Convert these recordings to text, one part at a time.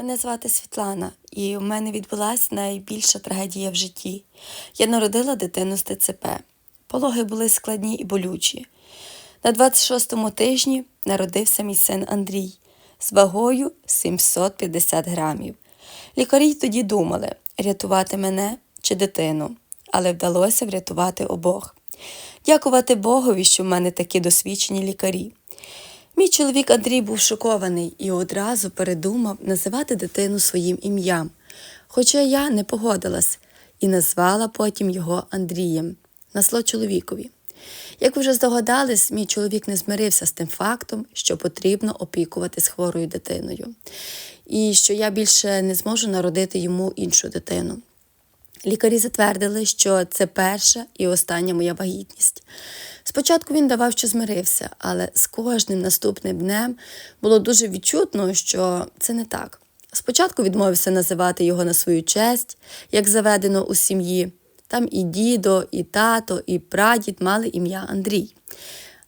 Мене звати Світлана, і у мене відбулася найбільша трагедія в житті. Я народила дитину з ТЦП. Пологи були складні і болючі. На 26-му тижні народився мій син Андрій з вагою 750 грамів. Лікарі тоді думали, рятувати мене чи дитину, але вдалося врятувати обох. Дякувати Богові, що в мене такі досвідчені лікарі. Мій чоловік Андрій був шокований і одразу передумав називати дитину своїм ім'ям. Хоча я не погодилась і назвала потім його Андрієм на зло чоловікові. Як ви вже здогадались, мій чоловік не змирився з тим фактом, що потрібно опікуватись хворою дитиною, і що я більше не зможу народити йому іншу дитину. Лікарі затвердили, що це перша і остання моя вагітність. Спочатку він давав, що змирився, але з кожним наступним днем було дуже відчутно, що це не так. Спочатку відмовився називати його на свою честь, як заведено у сім'ї. Там і дідо, і тато, і прадід мали ім'я Андрій.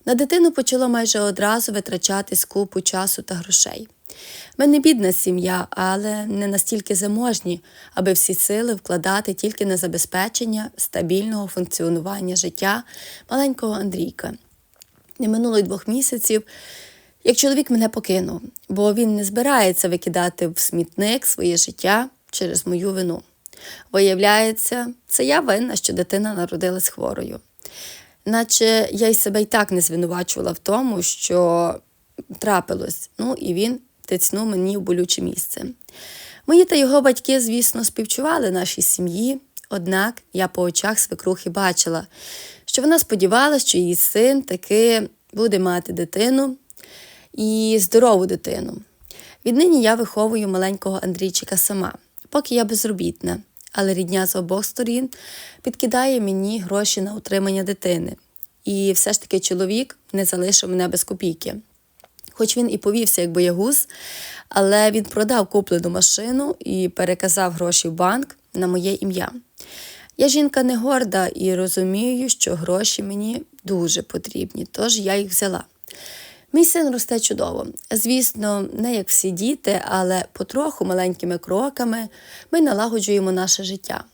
На дитину почало майже одразу витрачати купу часу та грошей. Ми не бідна сім'я, але не настільки заможні, аби всі сили вкладати тільки на забезпечення стабільного функціонування життя маленького Андрійка. Не минуло й двох місяців, як чоловік мене покинув, бо він не збирається викидати в смітник своє життя через мою вину. Виявляється, це я винна, що дитина народилась хворою. Наче я й себе й так не звинувачувала в тому, що трапилось. Ну і він тицнув мені в болюче місце. Мої та його батьки, звісно, співчували нашій сім'ї, однак я по очах свекрухи бачила, що вона сподівалася, що її син таки буде мати дитину і здорову дитину. Віднині я виховую маленького Андрійчика сама, поки я безробітна, але рідня з обох сторін підкидає мені гроші на утримання дитини. І все ж таки чоловік не залишив мене без копійки. Хоч він і повівся як боягуз, але він продав куплену машину і переказав гроші в банк на моє ім'я. Я жінка не горда і розумію, що гроші мені дуже потрібні, тож я їх взяла. Мій син росте чудово. Звісно, не як всі діти, але потроху маленькими кроками ми налагоджуємо наше життя.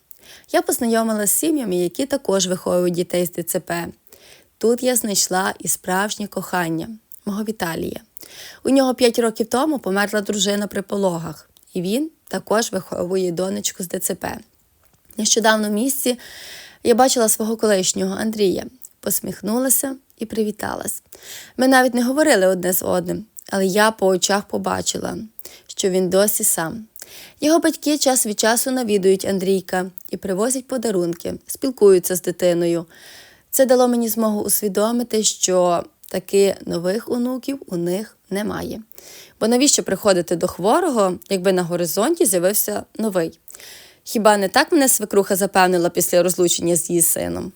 Я познайомилася з сім'ями, які також виховують дітей з ДЦП. Тут я знайшла і справжнє кохання мого Віталія. У нього 5 років тому померла дружина при пологах, і він також виховує донечку з ДЦП. Нещодавно в місці я бачила свого колишнього Андрія, посміхнулася і привіталась. Ми навіть не говорили одне з одним, але я по очах побачила, що він досі сам. Його батьки час від часу навідують Андрійка і привозять подарунки, спілкуються з дитиною. Це дало мені змогу усвідомити, що таки нових онуків у них немає. Бо навіщо приходити до хворого, якби на горизонті з'явився новий? Хіба не так мене свекруха запевнила після розлучення з її сином?